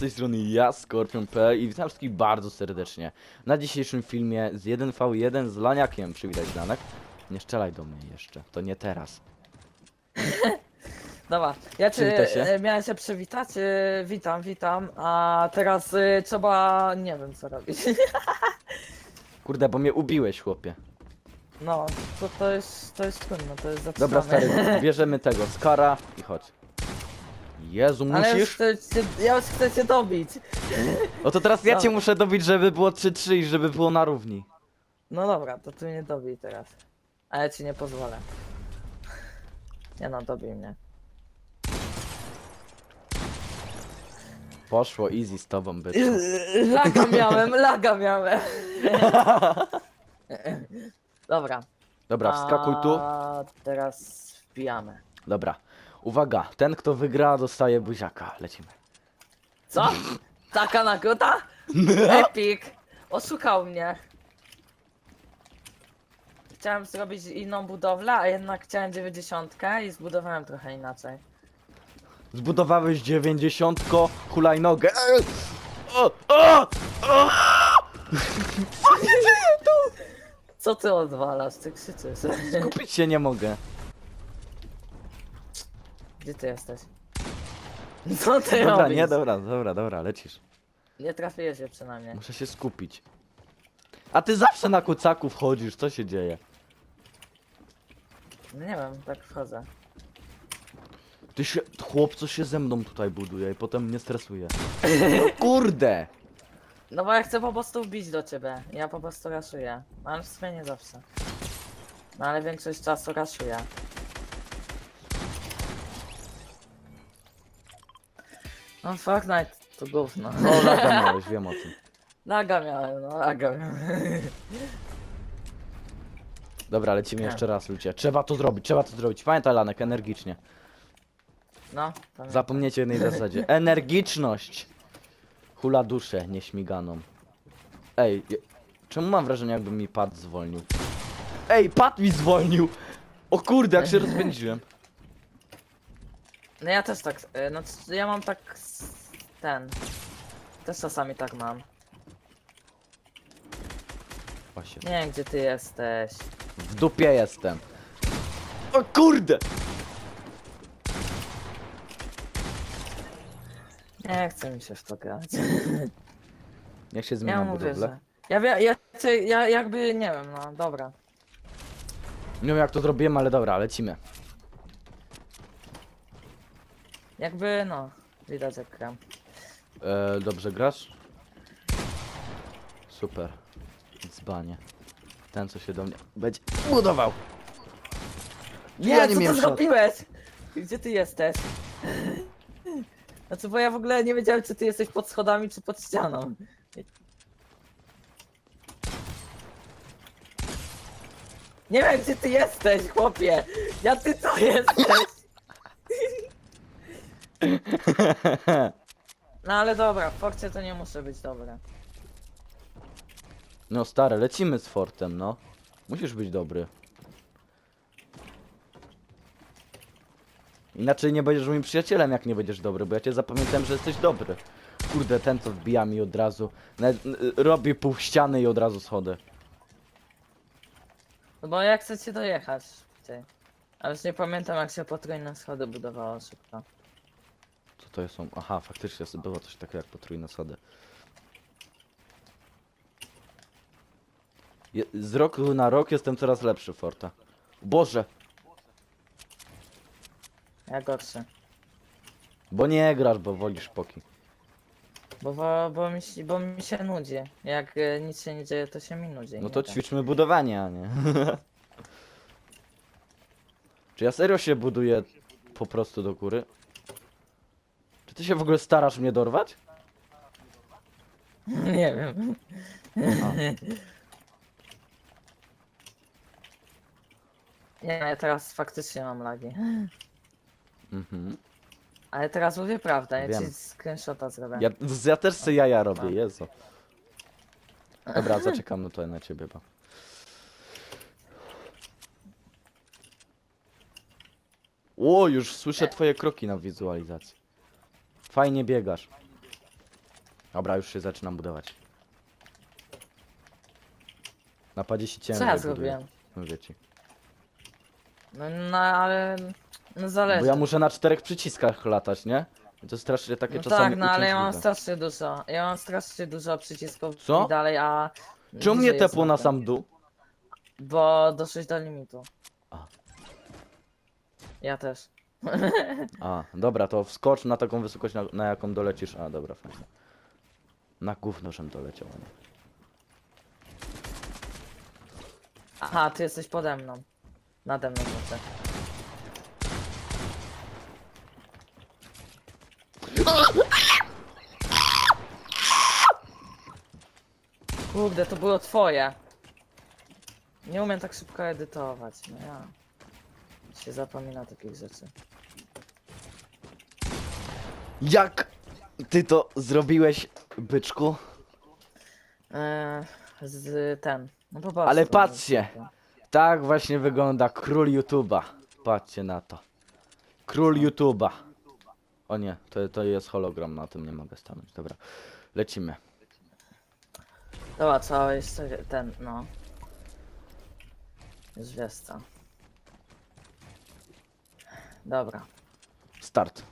z tej strony ja, Skorpion.pl i witam wszystkich bardzo serdecznie na dzisiejszym filmie z 1v1 z Laniakiem. Przywitaj Danek. Nie strzelaj do mnie jeszcze, to nie teraz. Dobra, ja cię Przywitaj się. e, miałem się przywitać, e, witam, witam, a teraz e, trzeba, nie wiem co robić. Kurde, bo mnie ubiłeś, chłopie. No, to, to jest, to jest trudno, to jest Dobra, zatrzymane. stary, bierzemy tego, Skara i chodź. Jezu, Ale już musisz? chcę cię, ja już chcę cię dobić. No to teraz ja cię No. muszę dobić, żeby było 3-3 i żeby było na równi. No dobra, to ty mnie dobij teraz. A ja ci nie pozwolę. Nie no, dobij mnie. Poszło, easy z tobą, być. Laga miałem, laga miałem. Dobra. Dobra, wskakuj tu. A teraz wbijamy. Dobra. Uwaga, ten kto wygra dostaje buziaka. Lecimy. Co? Taka nagroda? Epic! Oszukał mnie. Chciałem zrobić inną budowlę, a jednak chciałem 90 i zbudowałem trochę inaczej. Zbudowałeś 90 hulajnogę. Ej! O, o, o! Co ty odwalasz? Ty krzyczysz. Kupić się nie mogę. Gdzie ty jesteś? Co ty Dobra, robisz? nie, dobra, dobra, dobra, lecisz. Nie trafiłeś się przynajmniej. Muszę się skupić. A ty zawsze na kucaku wchodzisz, co się dzieje? No nie wiem, tak wchodzę. Ty się, chłopco się ze mną tutaj buduje i potem mnie stresuje. No kurde! No bo ja chcę po prostu wbić do ciebie. Ja po prostu raszuję. Ale w sumie nie zawsze. No ale większość czasu raszuję. No Fortnite to gówno. No laga miałeś, wiem o tym. Laga miałem, no laga miałem. Dobra, lecimy jeszcze raz, ludzie. Trzeba to zrobić, trzeba to zrobić. Pamiętaj, Lanek, energicznie. No, to Zapomniecie jednej zasadzie. Energiczność! Hula duszę, nieśmiganą. Ej, je- czemu mam wrażenie, jakby mi pad zwolnił? Ej, pad mi zwolnił! O kurde, jak się rozpędziłem. No ja też tak, y, no c- ja mam tak s- ten. Też czasami tak mam. Właśnie, Nie wiem gdzie ty jesteś. w dupie jestem. O kurde! Nie chce mi się w to grać. Jak się Ja zmienia mówię, że... Ja, wie- ja, chcę- ja jakby, nie wiem, no dobra. Nie wiem jak to zrobiłem, ale dobra, lecimy. Jakby, no, widać jak gram. E, dobrze grasz? Super. Dzbanie. Ten co się do mnie będzie budował. Nie, Ja nie co miałem ty szans. zrobiłeś? Gdzie ty jesteś? Znaczy, bo ja w ogóle nie wiedziałem, czy ty jesteś pod schodami, czy pod ścianą. Nie wiem, gdzie ty jesteś, chłopie! Ja ty co jesteś? No ale dobra, w Forcie to nie muszę być dobre. No stary, lecimy z fortem, no. Musisz być dobry. Inaczej nie będziesz moim przyjacielem, jak nie będziesz dobry, bo ja cię zapamiętam, że jesteś dobry. Kurde, ten co wbija mi od razu. Nawet, robi pół ściany i od razu schody. No bo ja chcę cię dojechać. Ty. Ale już nie pamiętam, jak się potrójne schody budowało szybko. To są? Aha, faktycznie było coś takiego jak potrójne schody. Je, z roku na rok jestem coraz lepszy, Forta. Boże, Ja gorszy. bo nie grasz, bo wolisz poki. Bo, bo, bo, mi, się- bo mi się nudzi. Jak e, nic się nie dzieje, to się mi nudzi. No nie to tak. ćwiczmy budowanie, a nie. Czy ja serio się buduję po prostu do góry? Czy ty się w ogóle starasz mnie dorwać? Nie wiem. Nie, ja teraz faktycznie mam lagi. Mhm. Ale teraz mówię prawdę, ja Wiem. ci screenshota zrobię. Ja, ja też sobie jaja robię, Jezu. Dobra, zaczekam no to na ciebie, bo. O, już słyszę twoje kroki na wizualizacji. Fajnie biegasz. Dobra, już się zaczynam budować. Napadzie się ciężko. Co ja zrobiłem? Mówię ci. No, no ale... No zależy. Bo ja muszę na czterech przyciskach latać, nie? I To strasznie takie No czasami tak, no ale ja mam uciążliwe. strasznie dużo. Ja mam strasznie dużo przycisków Co? i dalej, a... Czemu mnie tepło na sam dół? Bo doszłeś do limitu. A. Ja też. A, dobra, to wskocz na taką wysokość, na, na jaką dolecisz. A, dobra, fajnie. Na gówno, żem doleciał, a nie. Aha, ty jesteś pode mną. Nade mną znaczy. Kurde, to było twoje. Nie umiem tak szybko edytować, no ja. Się zapomina takich rzeczy. Jak ty to zrobiłeś, byczku? Eee, z ten. No po prostu. Ale patrzcie. Tak właśnie wygląda król YouTube'a. Patrzcie na to. Król YouTube'a. O nie, to, to jest hologram, na tym nie mogę stanąć. Dobra, lecimy. Dobra, trzeba jeszcze ten, no. Co. Dobra, Start.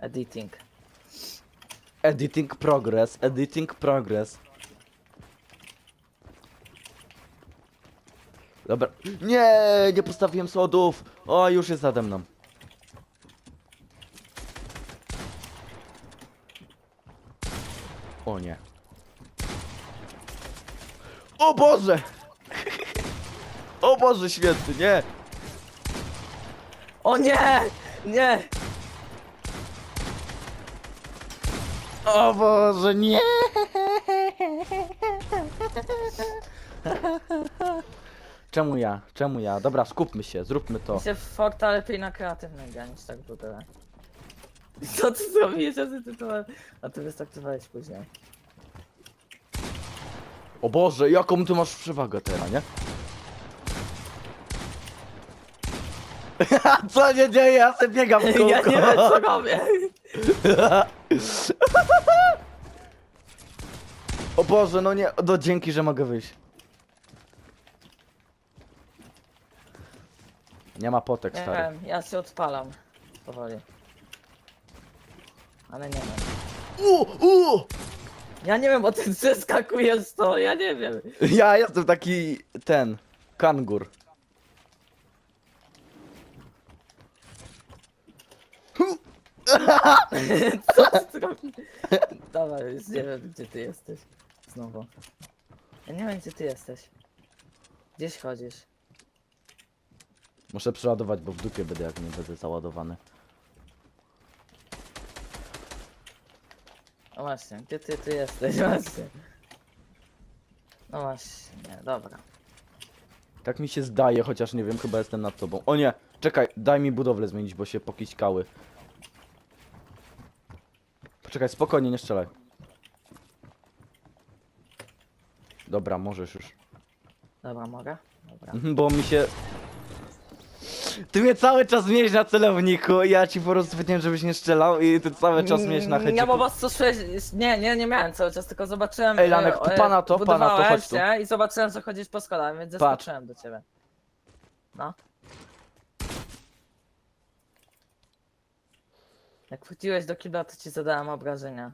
Editing. Editing progress, editing progress. Dobra. Nie, nie postawiłem sodów. O, już jest nade mną. O nie. O Boże! O Boże święty, nie! O nie! Nie! O Boże, nie! Czemu ja? Czemu ja? Dobra, skupmy się, zróbmy to. Się Forta lepiej na kreatywnym gra niż tak w ogóle. Co ty zrobiłeś? Ja zatytułowałem. A ty wystartowałeś później. O Boże, jaką ty masz przewagę teraz, nie? Co nie dzieje? Ja sobie biegam w kółko. Ja nie wiem co robię! O Boże, no nie, no dzięki, że mogę wyjść. Nie ma potek, Nie stary. wiem, ja się odpalam. Powoli. Ale nie wiem. U, u! Ja nie wiem, bo ty przeskakujesz to, ja nie wiem. Ja jestem taki, ten, kangur. Co ty robisz? Dawaj, już nie wiem gdzie ty jesteś. Znowu. Ja nie wiem gdzie ty jesteś. Gdzieś chodzisz. Muszę przeładować, bo w dupie będę, jak nie będę załadowany. No właśnie, gdzie ty, ty jesteś? Właśnie. No właśnie, dobra. Tak mi się zdaje, chociaż nie wiem, chyba jestem nad tobą. O nie, czekaj, daj mi budowlę zmienić, bo się pokiśkały. Poczekaj, spokojnie, nie strzelaj. Dobra, możesz już. Dobra, mogę? Dobra. Mhm, Bo mi się... Ty mnie cały czas miałeś na celowniku i ja ci po prostu powiedziałem, żebyś nie strzelał i ty cały czas miałeś na Ja headziku. po prostu szłeś, nie, nie, nie miałem cały czas, tylko zobaczyłem... Ej, Lanek, e, tu e, pana to, pana to, budowałem chodź tu. się I zobaczyłem, że chodzisz po schodach, więc Patrz. zaskoczyłem do ciebie. No. Jak wróciłeś do kibla, to ci zadałem obrażenia.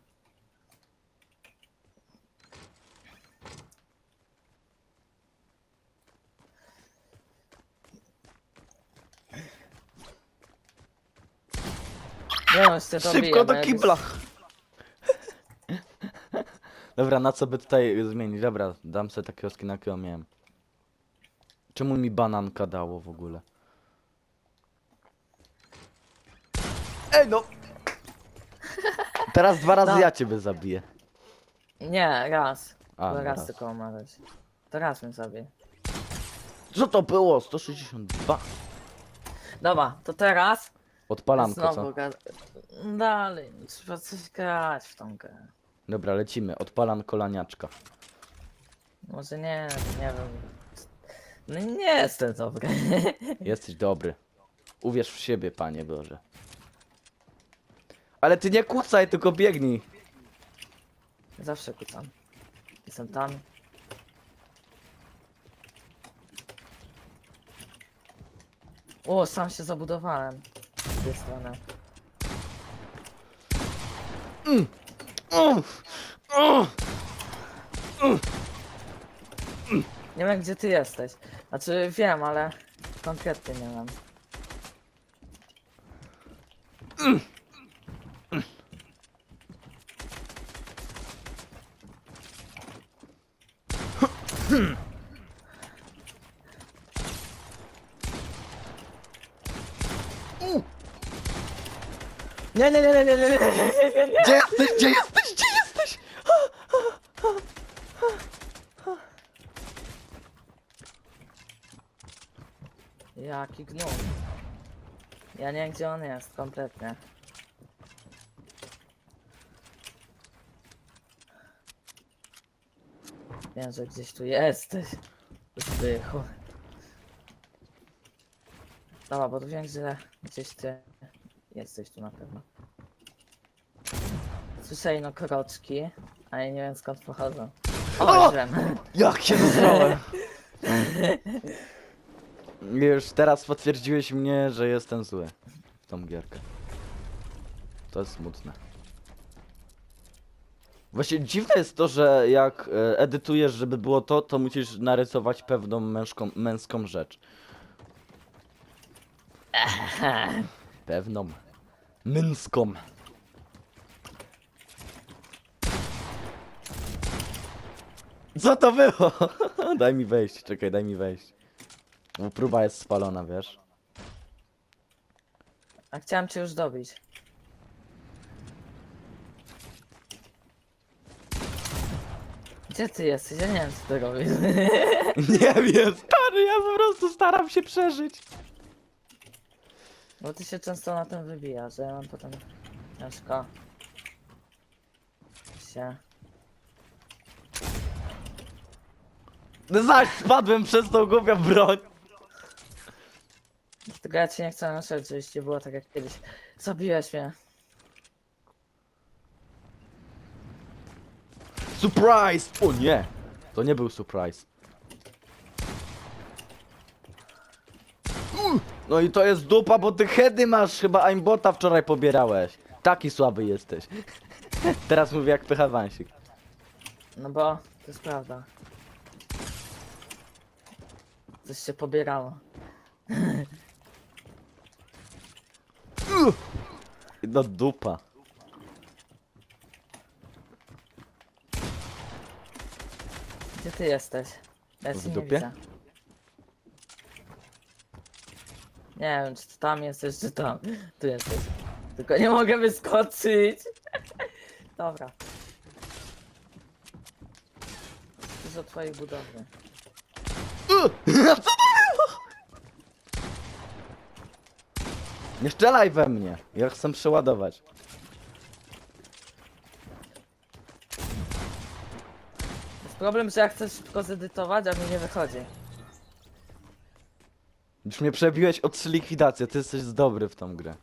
Nie no, jeszcze to Szybko biję, do kibla! Dobra, na co by tutaj zmienić? Dobra, dam sobie takiego skina, jakiego miałem. Czemu mi bananka dało w ogóle? Ej no! Teraz dwa razy No. ja ciebie zabiję. Nie, raz. A, no raz, raz. tylko umarłeś. To raz mnie zabij. Co to było? 162. Dobra, to teraz Odpalanko, znowu co? Dalej, trzeba coś grać w tą grę. Dobra, lecimy. Odpalan kolaniaczka. Może nie, nie wiem. No nie jestem dobry. Jesteś dobry. Uwierz w siebie, panie Boże. Ale ty nie kłócaj, tylko biegnij. Zawsze kucam. Jestem tam. O, sam się zabudowałem. Z tej strony. Uff, uff. Nie wiem gdzie ty jesteś. Znaczy wiem, ale konkretnie nie wiem. Le, le, le, le, le, le, le. Gdzie jesteś? Gdzie jesteś? Gdzie jesteś? Jaki gnój. Ja nie wiem gdzie on jest kompletnie. Wiem, że gdzieś tu jesteś. Już. Dobra, bo tu wiem, że gdzieś ty jesteś tu na pewno. Słyszę no kroczki, ale nie wiem skąd pochodzą. O! O, wiem. Jak się dostałem? Już teraz potwierdziłeś mnie, że jestem zły w tą gierkę. To jest smutne. Właśnie dziwne jest to, że jak e, edytujesz, żeby było to, to musisz narysować pewną mężką, męską rzecz. Pewną. Męską. Co to było? daj mi wejść, czekaj, daj mi wejść. Bo próba jest spalona, wiesz? A chciałem cię już dobić. Gdzie ty jesteś? Ja nie wiem co ty robisz. Nie wiem, stary, ja po prostu staram się przeżyć. Bo ty się często na tym wybija, że ja mam potem ciężko się... No zaś, spadłem przez tą głupią broń. Dlatego ja cię nie chcę naszeć, żebyś nie było tak jak kiedyś. Zabiłeś mnie. Surprise! O nie! To nie był surprise. Uh, No i to jest dupa, bo ty heady masz, chyba aimbota wczoraj pobierałeś. Taki słaby jesteś. Teraz mówię jak pychawansik. No bo to jest prawda. Coś się pobierało. No dupa. Gdzie ty jesteś? Ja W cię nie dupie? widzę. Nie wiem, czy ty tam jesteś, czy tam. Tu jesteś. Tylko nie mogę wyskoczyć. Dobra. Dużo twojej budowy. Co to było? Nie strzelaj we mnie. Ja chcę przeładować. Jest problem, że ja chcę szybko zedytować, a mi nie wychodzi. Już mnie przebiłeś o trzy likwidacje, ty jesteś dobry w tą grę.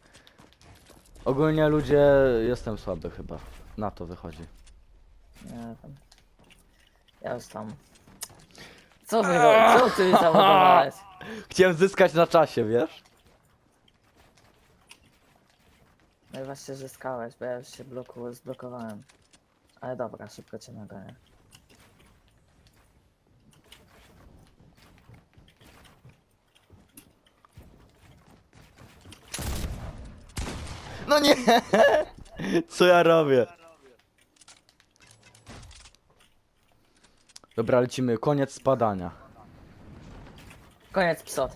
Ogólnie ludzie, jestem słaby chyba. Na to wychodzi. Nie wiem. Ja już tam. Co wy ro- Co ty mi zabudowałeś? Chciałem zyskać na czasie, wiesz? No i właśnie zyskałeś, bo ja już się bloku zblokowałem. Ale dobra, szybko cię nagonię. No nie! Co ja robię? Dobra, lecimy. Koniec spadania. Koniec psot.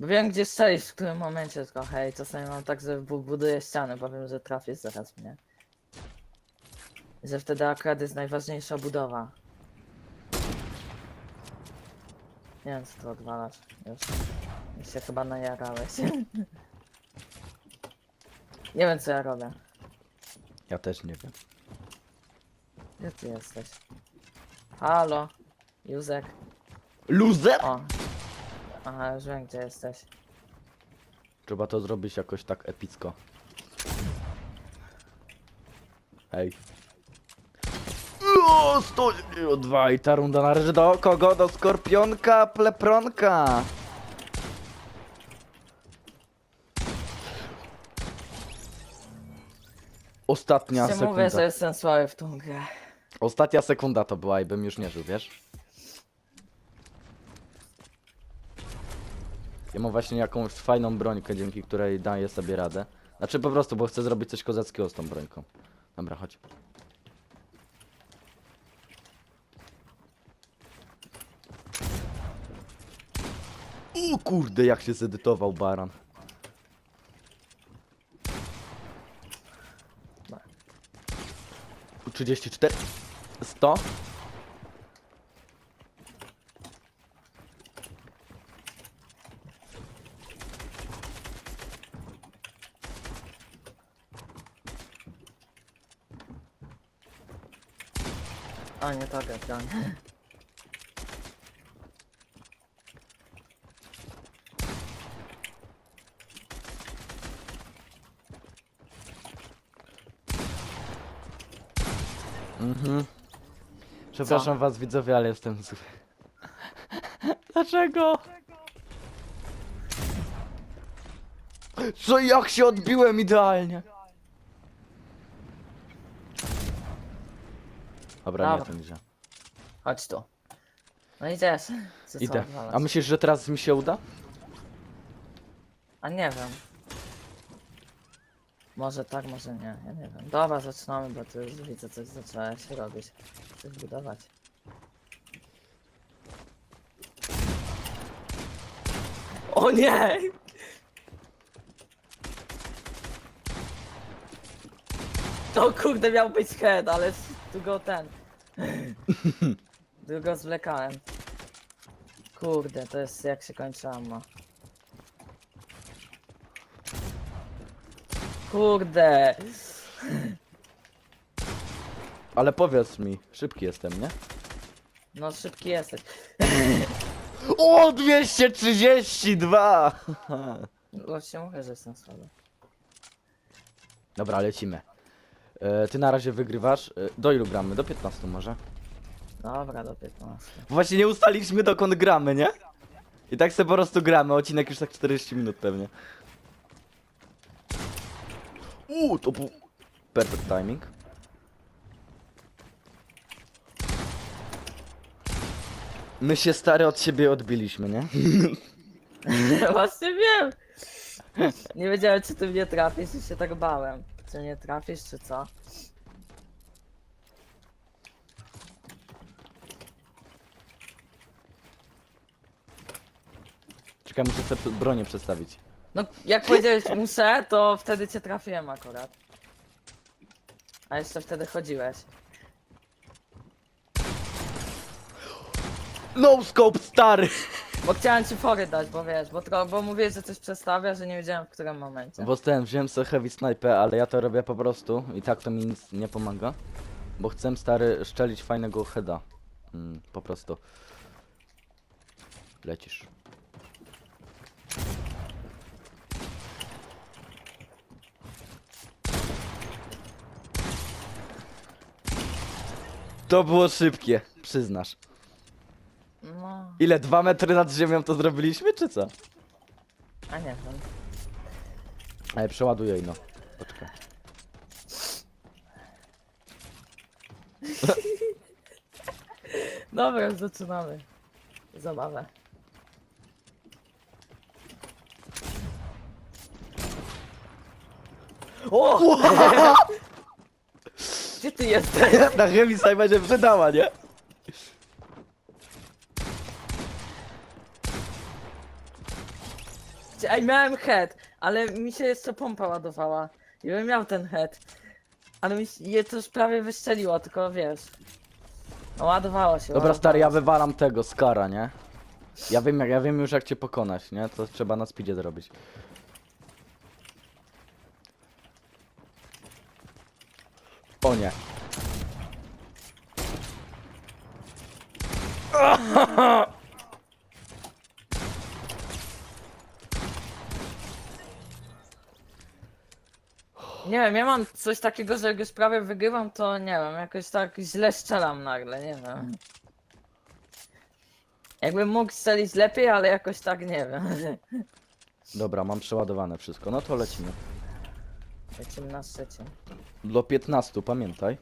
Wiem gdzie strzelić w którym momencie trochę i czasami mam tak, że bu- buduję ściany, bo wiem, że trafię zaraz mnie. Że wtedy akurat jest najważniejsza budowa. Nie wiem co tu odwalasz już. Już się chyba najarałeś. Nie wiem co ja robię. Ja też nie wiem. Gdzie ty jesteś? Halo? Józek? Loser? O. Aha, już wiem gdzie jesteś. Trzeba to zrobić jakoś tak epicko. Ej. O, 102 i ta runda należy do kogo? Do Skorpionka Plepronka. Ostatnia Ja mówię, że sekunda. jestem słaby w tą grę. Ostatnia sekunda to była i bym już nie żył, wiesz? Ja mam właśnie jakąś fajną brońkę, dzięki której daję sobie radę. Znaczy po prostu, bo chcę zrobić coś kozackiego z tą brońką. Dobra, chodź. O kurde, jak się zedytował baran. 34 100 O nie to broń. Mhm. Przepraszam was widzowie, ale jestem zły. Dlaczego? Co jak się odbiłem idealnie? Dobra, nie Dobra. gdzie. Chodź tu. No. Co, co Idę. A myślisz, że teraz mi się uda? A nie wiem. Może tak, może nie, ja nie wiem. Dobra, zaczynamy, bo ty już widzę coś zacząłeś robić. Coś budować. O nie! To kurde miał być head, ale tu go ten. Tu go zwlekałem. Kurde, to jest jak się kończy ammo. Kurde! Ale powiedz mi, szybki jestem, nie? No szybki jesteś. O, 232! Właśnie mówię, że jestem słaby. Dobra, lecimy. E, ty na razie wygrywasz. E, do ilu gramy? Do 15 może? Dobra, do 15. Właśnie nie ustaliliśmy dokąd gramy, nie? I tak sobie po prostu gramy, odcinek już tak 40 minut pewnie. Uuu, to był perfect timing. My się stary od siebie odbiliśmy, nie? Właśnie wiem! Nie wiedziałem, czy ty mnie trafisz i się tak bałem. Czy nie trafisz, czy co? Czekaj, muszę sobie bronię przedstawić. No, jak powiedziałeś muszę, to wtedy cię trafiłem akurat. A jeszcze wtedy chodziłeś. No scope stary! Bo chciałem ci fory dać, bo wiesz, bo, tro, bo mówiłeś, że coś przestawia, że nie wiedziałem w którym momencie. Bo ten, wziąłem sobie heavy sniper, ale ja to robię po prostu i tak to mi nic nie pomaga. Bo chcę stary szczelić fajnego heada. Mm, po prostu. Lecisz. To było szybkie, przyznasz. No, Ile? Dwa metry nad ziemią to zrobiliśmy, czy co? a nie wiem. Ale przeładuję jej, no. Poczekaj. Dobra, zaczynamy. Zabawę. O! Ty jesteś? Na sniper będzie przydała, nie? Ej, miałem head, ale mi się jeszcze pompa ładowała. I bym miał ten head. Ale mi się je to już prawie wystrzeliło, tylko wiesz. No, ładowało się. Dobra, ładowało stary, ja się. wywalam tego, Skara, nie? Ja wiem, jak, ja wiem już jak cię pokonać, nie? To trzeba na speedzie zrobić. konie. Nie wiem, ja mam coś takiego, że jak już prawie wygrywam, to nie wiem, jakoś tak źle strzelam nagle, nie wiem. Hmm. Jakbym mógł strzelić lepiej, ale jakoś tak nie wiem. Dobra, mam przeładowane wszystko. No to lecimy. Lecimy na trzecie. Do 15, pamiętaj.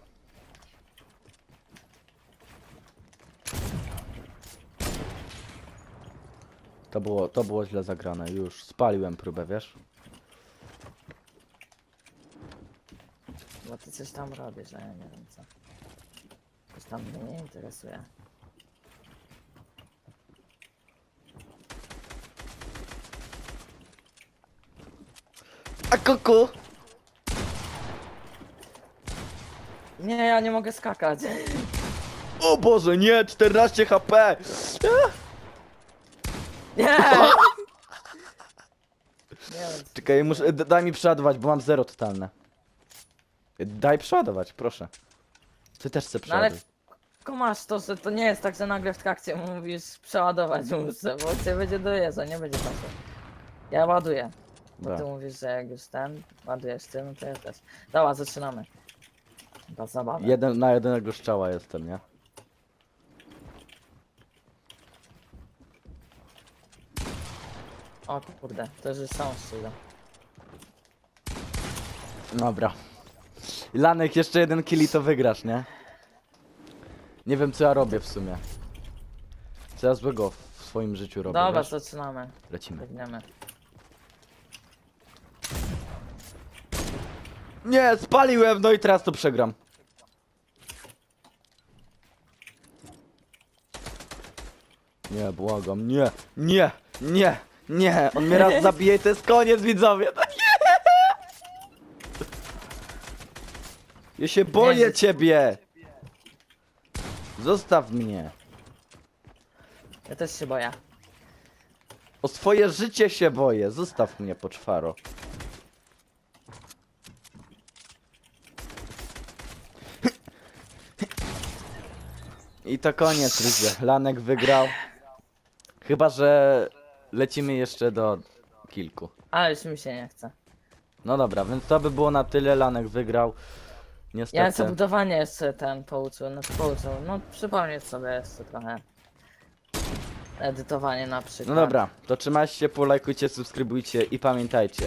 To było, to było źle zagrane. Już spaliłem próbę, wiesz? Bo ty coś tam robisz, a ja nie wiem co. Coś tam mnie nie interesuje. A kuku! Nie, ja nie mogę skakać. O Boże, nie! 14 HP! Nie! Czekaj, muszę, d- daj mi przeładować, bo mam zero totalne. Daj przeładować, proszę. Ty też chcę No ale przeładować. tylko masz to, że to nie jest tak, że nagle w trakcie mówisz przeładować muszę, bo cię będzie dojeżdża, nie będzie czasu. Ja ładuję. Bo ty Dobra. mówisz, że jak już ten, ładujesz ty, no to ja też. Dobra, zaczynamy. Chyba zabawa. Jeden, na jednego strzała jestem, nie? O kurde, to już są szczyle. Dobra. Lanek, jeszcze jeden kill i to wygrasz, nie? Nie wiem co ja robię w sumie. Co ja złego w swoim życiu robię, Dobra, wiesz? zaczynamy. Lecimy. Biegniemy. Nie, spaliłem, no i teraz to przegram. Nie, błagam, nie, nie, nie, nie. On mnie raz zabije i to jest koniec, widzowie. No nie! Ja się boję ciebie. Zostaw mnie. Ja też się boję. O swoje życie się boję. Zostaw mnie, poczwaro. I to koniec, ludzie. Lanek wygrał. Chyba, że lecimy jeszcze do kilku. Ale już mi się nie chce. No dobra, więc to by było na tyle. Lanek wygrał. Niestety. Ja chcę budowanie jeszcze ten pouczył, no pouczył. No przypomnieć sobie jeszcze trochę. Edytowanie na przykład. No dobra, to trzymajcie się, polajkujcie, subskrybujcie i pamiętajcie.